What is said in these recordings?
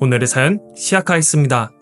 오늘의 사연 시작하겠습니다.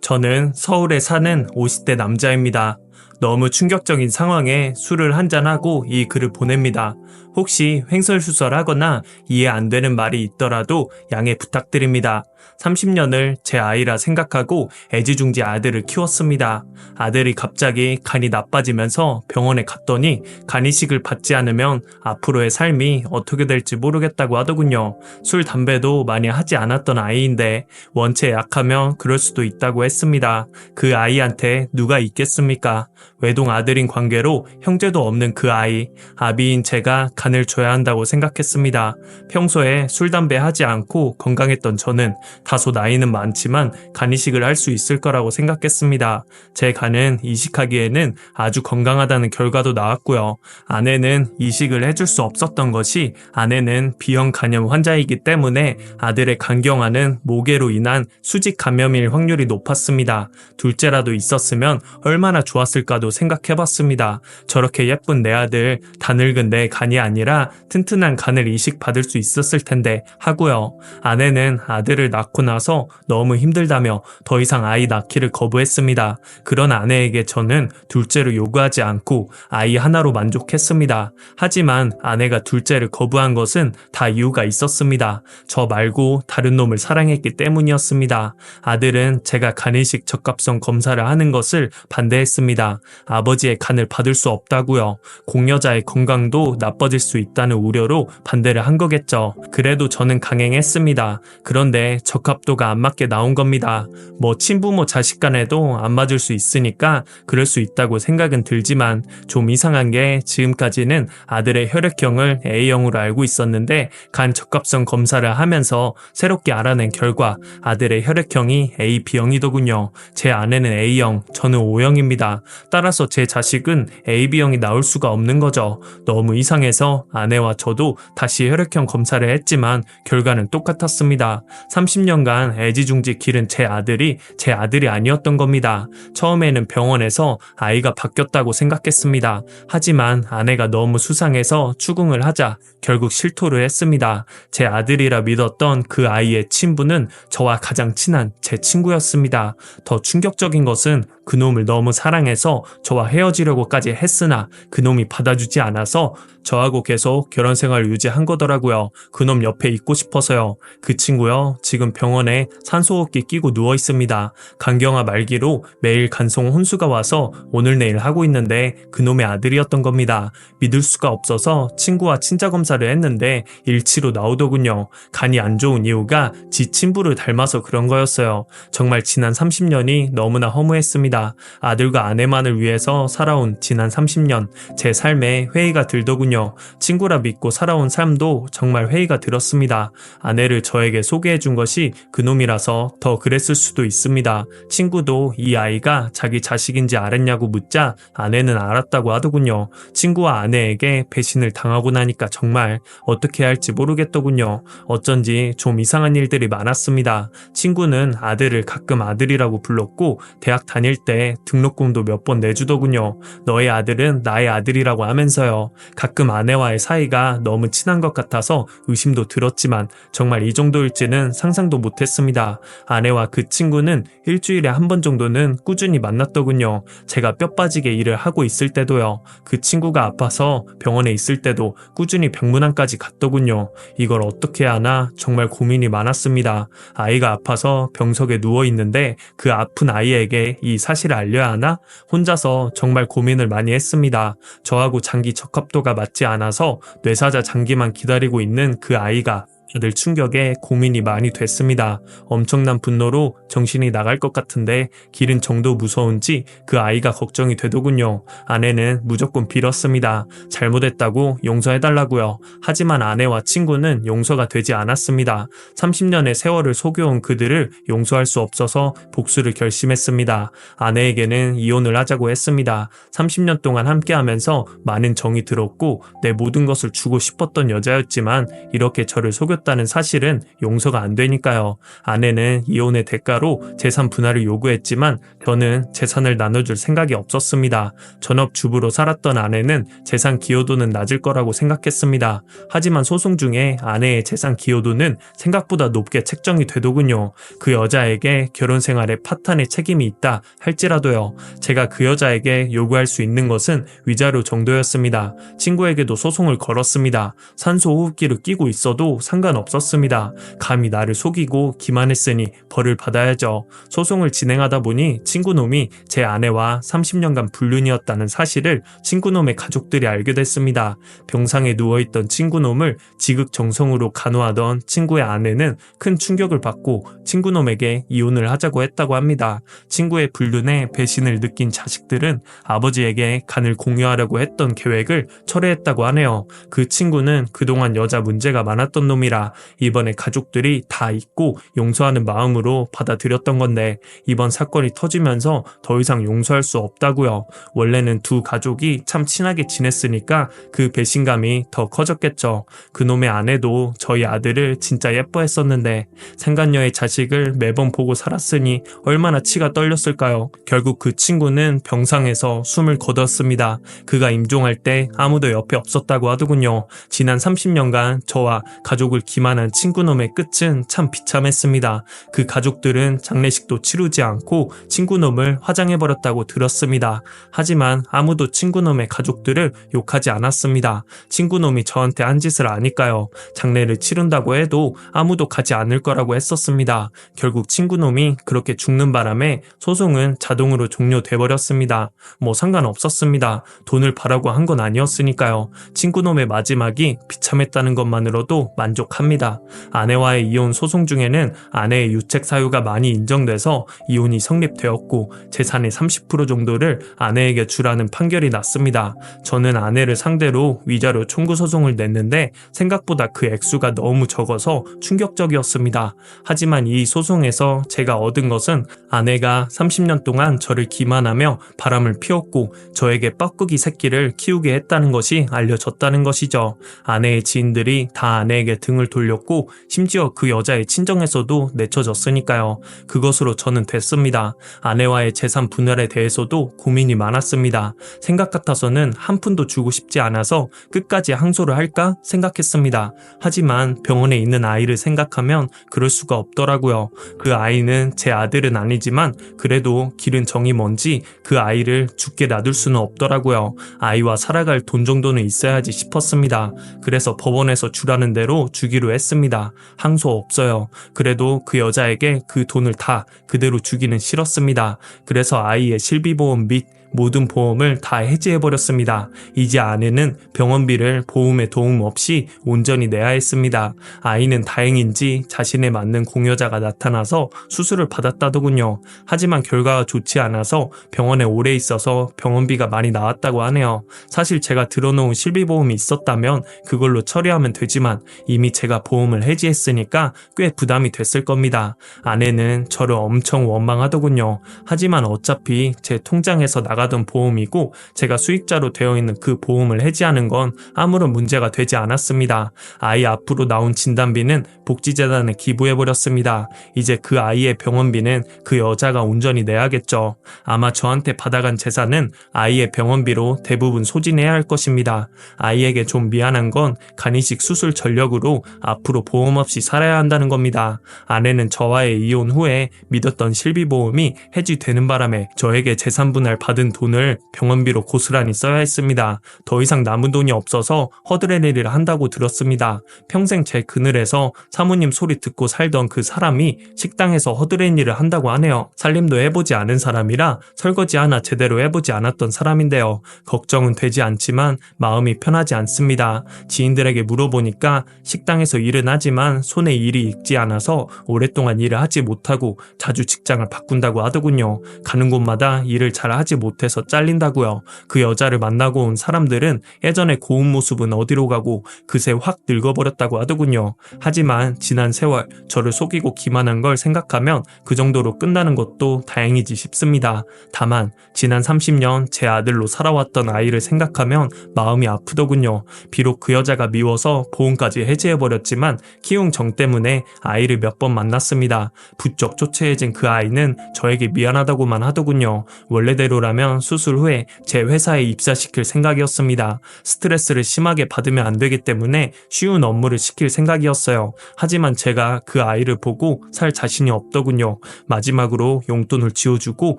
저는 서울에 사는 50대 남자입니다. 너무 충격적인 상황에 술을 한잔하고 이 글을 보냅니다. 혹시 횡설수설하거나 이해 안 되는 말이 있더라도 양해 부탁드립니다. 30년을 제 아이라 생각하고 애지중지 아들을 키웠습니다. 아들이 갑자기 간이 나빠지면서 병원에 갔더니 간이식을 받지 않으면 앞으로의 삶이 어떻게 될지 모르겠다고 하더군요. 술, 담배도 많이 하지 않았던 아이인데 원체 약하면 그럴 수도 있다고 했습니다. 그 아이한테 누가 있겠습니까? 외동 아들인 관계로 형제도 없는 그 아이, 아비인 제가 간을 줘야 한다고 생각했습니다. 평소에 술, 담배 하지 않고 건강했던 저는 다소 나이는 많지만 간이식을 할 수 있을 거라고 생각했습니다. 제 간은 이식하기에는 아주 건강하다는 결과도 나왔고요. 아내는 이식을 해줄 수 없었던 것이 아내는 B형 간염 환자이기 때문에 아들의 간경화는 모계로 인한 수직 감염일 확률이 높았습니다. 둘째라도 있었으면 얼마나 좋았을까도 생각해봤습니다. 저렇게 예쁜 내 아들 다 늙은 내 간이 아니라 튼튼한 간을 이식받을 수 있었을 텐데 하고요. 아내는 아들을 낳고 나서 너무 힘들다며 더 이상 아이 낳기를 거부했습니다. 그런 아내에게 저는 둘째를 요구하지 않고 아이 하나로 만족했습니다. 하지만 아내가 둘째를 거부한 것은 다 이유가 있었습니다. 저 말고 다른 놈을 사랑했기 때문이었습니다. 아들은 제가 간이식 적합성 검사를 하는 것을 반대했습니다. 아버지의 간을 받을 수 없다고요. 공여자의 건강도 나빠질 수 있다는 우려로 반대를 한 거겠죠. 그래도 저는 강행했습니다. 그런데 적합도가 안 맞게 나온 겁니다. 뭐 친부모 자식 간에도 안 맞을 수 있으니까 그럴 수 있다고 생각은 들지만 좀 이상한 게 지금까지는 아들의 혈액형을 A형으로 알고 있었는데 간 적합성 검사를 하면서 새롭게 알아낸 결과 아들의 혈액형이 AB형이더군요. 제 아내는 A형, 저는 O형입니다. 따라서 제 자식은 AB형이 나올 수가 없는 거죠. 너무 이상해서 아내와 저도 다시 혈액형 검사를 했지만 결과는 똑같았습니다. 30 년간 애지중지 기른 제 아들이 제 아들이 아니었던 겁니다. 처음에는 병원에서 아이가 바뀌었다고 생각했습니다. 하지만 아내가 너무 수상해서 추궁을 하자 결국 실토를 했습니다. 제 아들이라 믿었던 그 아이의 친부는 저와 가장 친한 제 친구였습니다. 더 충격적인 것은 그놈을 너무 사랑해서 저와 헤어지려고까지 했으나 그놈이 받아주지 않아서 저하고 계속 결혼 생활을 유지한 거더라고요. 그놈 옆에 있고 싶어서요. 그 친구요. 지금 병원에 산소호흡기 끼고 누워 있습니다. 간경화 말기로 매일 간송 혼수가 와서 오늘 내일 하고 있는데 그놈의 아들이었던 겁니다. 믿을 수가 없어서 친구와 친자 검사를 했는데 일치로 나오더군요. 간이 안 좋은 이유가 지 친부를 닮아서 그런 거였어요. 정말 지난 30년이 너무나 허무했습니다. 아들과 아내만을 위해서 살아온 지난 30년 제 삶에 회의가 들더군요. 친구라 믿고 살아온 삶도 정말 회의가 들었습니다. 아내를 저에게 소개해 준 것이 그놈이라서 더 그랬을 수도 있습니다. 친구도 이 아이가 자기 자식인지 알았냐고 묻자 아내는 알았다고 하더군요. 친구와 아내에게 배신을 당하고 나니까 정말 어떻게 할지 모르겠더군요. 어쩐지 좀 이상한 일들이 많았습니다. 친구는 아들을 가끔 아들이라고 불렀고 대학 다닐 때 등록금도 몇 번 내주더군요. 너의 아들은 나의 아들이라고 하면서요. 가끔 아내와의 사이가 너무 친한 것 같아서 의심도 들었지만 정말 이 정도일지는 상상도 못했습니다. 아내와 그 친구는 일주일에 한 번 정도는 꾸준히 만났더군요. 제가 뼈 빠지게 일을 하고 있을 때도요. 그 친구가 아파서 병원에 있을 때도 꾸준히 병문안까지 갔더군요. 이걸 어떻게 하나 정말 고민이 많았습니다. 아이가 아파서 병석에 누워 있는데 그 아픈 아이에게 이 사실을 알려야 하나? 혼자서 정말 고민을 많이 했습니다. 저하고 장기 적합도가 맞지 않아서 뇌사자 장기만 기다리고 있는 그 아이가 다 들 충격에 고민이 많이 됐습니다. 엄청난 분노로 정신이 나갈 것 같은데 길은 정도 무서운지 그 아이가 걱정이 되더군요. 아내는 무조건 빌었습니다. 잘못했다고 용서해달라고요. 하지만 아내와 친구는 용서가 되지 않았습니다. 30년의 세월을 속여온 그들을 용서할 수 없어서 복수를 결심했습니다. 아내에게는 이혼을 하자고 했습니다. 30년 동안 함께하면서 많은 정이 들었고 내 모든 것을 주고 싶었던 여자였지만 이렇게 저를 속였 사유였다는 사실은 용서가 안 되니까요. 아내는 이혼의 대가로 재산 분할을 요구했지만 저는 재산을 나눠줄 생각이 없었습니다. 전업주부로 살았던 아내는 재산 기여도는 낮을 거라고 생각했습니다. 하지만 소송 중에 아내의 재산 기여도는 생각보다 높게 책정이 되더군요. 그 여자에게 결혼 생활에 파탄의 책임이 있다 할지라도요. 제가 그 여자에게 요구할 수 있는 것은 위자료 정도였습니다. 친구에게도 소송을 걸었습니다. 산소 호흡기를 끼고 있어도 상관 없었습니다. 감히 나를 속이고 기만했으니 벌을 받아야죠. 소송을 진행하다 보니 친구놈이 제 아내와 30년간 불륜이었다는 사실을 친구놈의 가족들이 알게 됐습니다. 병상에 누워있던 친구놈을 지극정성으로 간호하던 친구의 아내는 큰 충격을 받고 친구놈에게 이혼을 하자고 했다고 합니다. 친구의 불륜에 배신을 느낀 자식들은 아버지에게 간을 공유하려고 했던 계획을 철회했다고 하네요. 그 친구는 그동안 여자 문제가 많았던 놈이라 이번에 가족들이 다 잊고 용서하는 마음으로 받아들였던 건데 이번 사건이 터지면서 더 이상 용서할 수 없다고요. 원래는 두 가족이 참 친하게 지냈으니까 그 배신감이 더 커졌겠죠. 그놈의 아내도 저희 아들을 진짜 예뻐했었는데 생간녀의 자식을 매번 보고 살았으니 얼마나 치가 떨렸을까요. 결국 그 친구는 병상에서 숨을 거뒀습니다. 그가 임종할 때 아무도 옆에 없었다고 하더군요. 지난 30년간 저와 가족을 기만한 친구놈의 끝은 참 비참했습니다. 그 가족들은 장례식도 치르지 않고 친구놈을 화장해버렸다고 들었습니다. 하지만 아무도 친구놈의 가족들을 욕하지 않았습니다. 친구놈이 저한테 한 짓을 아니까요. 장례를 치른다고 해도 아무도 가지 않을 거라고 했었습니다. 결국 친구놈이 그렇게 죽는 바람에 소송은 자동으로 종료돼버렸습니다. 뭐 상관없었습니다. 돈을 바라고 한 건 아니었으니까요. 친구놈의 마지막이 비참했다는 것만으로도 만족 합니다. 아내와의 이혼 소송 중에는 아내의 유책 사유가 많이 인정돼서 이혼이 성립되었고 재산의 30% 정도를 아내에게 주라는 판결이 났습니다. 저는 아내를 상대로 위자료 청구 소송을 냈는데 생각보다 그 액수가 너무 적어서 충격적이었습니다. 하지만 이 소송에서 제가 얻은 것은 아내가 30년 동안 저를 기만하며 바람을 피웠고 저에게 뻐꾸기 새끼를 키우게 했다는 것이 알려졌다는 것이죠. 아내의 지인들이 다 아내에게 등을 돌렸고 심지어 그 여자의 친정에서도 내쳐졌으니까요. 그것으로 저는 됐습니다. 아내와의 재산 분할에 대해서도 고민이 많았습니다. 생각 같아서는 한 푼도 주고 싶지 않아서 끝까지 항소를 할까 생각했습니다. 하지만 병원에 있는 아이를 생각하면 그럴 수가 없더라고요. 그 아이는 제 아들은 아니지만 그래도 길은 정이 먼지 그 아이를 죽게 놔둘 수는 없더라고요. 아이와 살아갈 돈 정도는 있어야지 싶었습니다. 그래서 법원에서 주라는 대로 주기 로 했습니다. 항소 없어요. 그래도 그 여자에게 그 돈을 다 그대로 주기는 싫었습니다. 그래서 아이의 실비보험 및 모든 보험을 다 해지해버렸습니다. 이제 아내는 병원비를 보험의 도움 없이 온전히 내야 했습니다. 아이는 다행인지 자신에 맞는 공여자가 나타나서 수술을 받았다더군요. 하지만 결과가 좋지 않아서 병원에 오래 있어서 병원비가 많이 나왔다고 하네요. 사실 제가 들어놓은 실비보험이 있었다면 그걸로 처리하면 되지만 이미 제가 보험을 해지했으니까 꽤 부담이 됐을 겁니다. 아내는 저를 엄청 원망하더군요. 하지만 어차피 제 통장에서 나가 던 보험이고 제가 수익자로 되어 있는 그 보험을 해지하는 건 아무런 문제가 되지 않았습니다. 아이 앞으로 나온 진단비는 복지재단에 기부해버렸습니다. 이제 그 아이의 병원비는 그 여자가 온전히 내야겠죠. 아마 저한테 받아간 재산은 아이의 병원비로 대부분 소진해야 할 것입니다. 아이에게 좀 미안한 건 간이식 수술 전력으로 앞으로 보험 없이 살아야 한다는 겁니다. 아내는 저와의 이혼 후에 믿었던 실비보험이 해지되는 바람에 저에게 재산 분할 받은 돈을 병원비로 고스란히 써야 했습니다. 더 이상 남은 돈이 없어서 허드렛일을 한다고 들었습니다. 평생 제 그늘에서 사모님 소리 듣고 살던 그 사람이 식당에서 허드렛일을 한다고 하네요. 살림도 해보지 않은 사람이라 설거지 하나 제대로 해보지 않았던 사람인데요. 걱정은 되지 않지만 마음이 편하지 않습니다. 지인들에게 물어보니까 식당에서 일은 하지만 손에 일이 익지 않아서 오랫동안 일을 하지 못하고 자주 직장을 바꾼다고 하더군요. 가는 곳마다 일을 잘 하지 못해 못해서 잘린다고요. 그 여자를 만나고 온 사람들은 예전의 고운 모습은 어디로 가고 그새 확 늙어버렸다고 하더군요. 하지만 지난 세월 저를 속이고 기만한 걸 생각하면 그 정도로 끝나는 것도 다행이지 싶습니다. 다만 지난 30년 제 아들로 살아왔던 아이를 생각하면 마음이 아프더군요. 비록 그 여자가 미워서 보험까지 해지해버렸지만 키움 정 때문에 아이를 몇 번 만났습니다. 부쩍 초췌해진 그 아이는 저에게 미안하다고만 하더군요. 원래대로라면 수술 후에 제 회사에 입사시킬 생각이었습니다. 스트레스를 심하게 받으면 안 되기 때문에 쉬운 업무를 시킬 생각이었어요. 하지만 제가 그 아이를 보고 살 자신이 없더군요. 마지막으로 용돈을 지어주고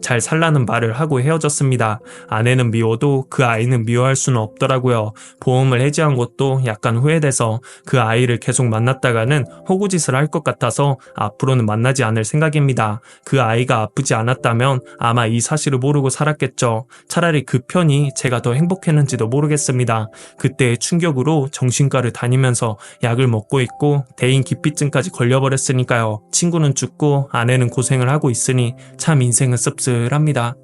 잘 살라는 말을 하고 헤어졌습니다. 아내는 미워도 그 아이는 미워할 수는 없더라고요. 보험을 해지한 것도 약간 후회돼서 그 아이를 계속 만났다가는 호구짓을 할 것 같아서 앞으로는 만나지 않을 생각입니다. 그 아이가 아프지 않았다면 아마 이 사실을 모르고 살았 겠죠. 차라리 그 편이 제가 더 행복했는지도 모르겠습니다. 그때의 충격으로 정신과를 다니면서 약을 먹고 있고 대인 기피증까지 걸려버렸으니까요. 친구는 죽고 아내는 고생을 하고 있으니 참 인생은 씁쓸합니다.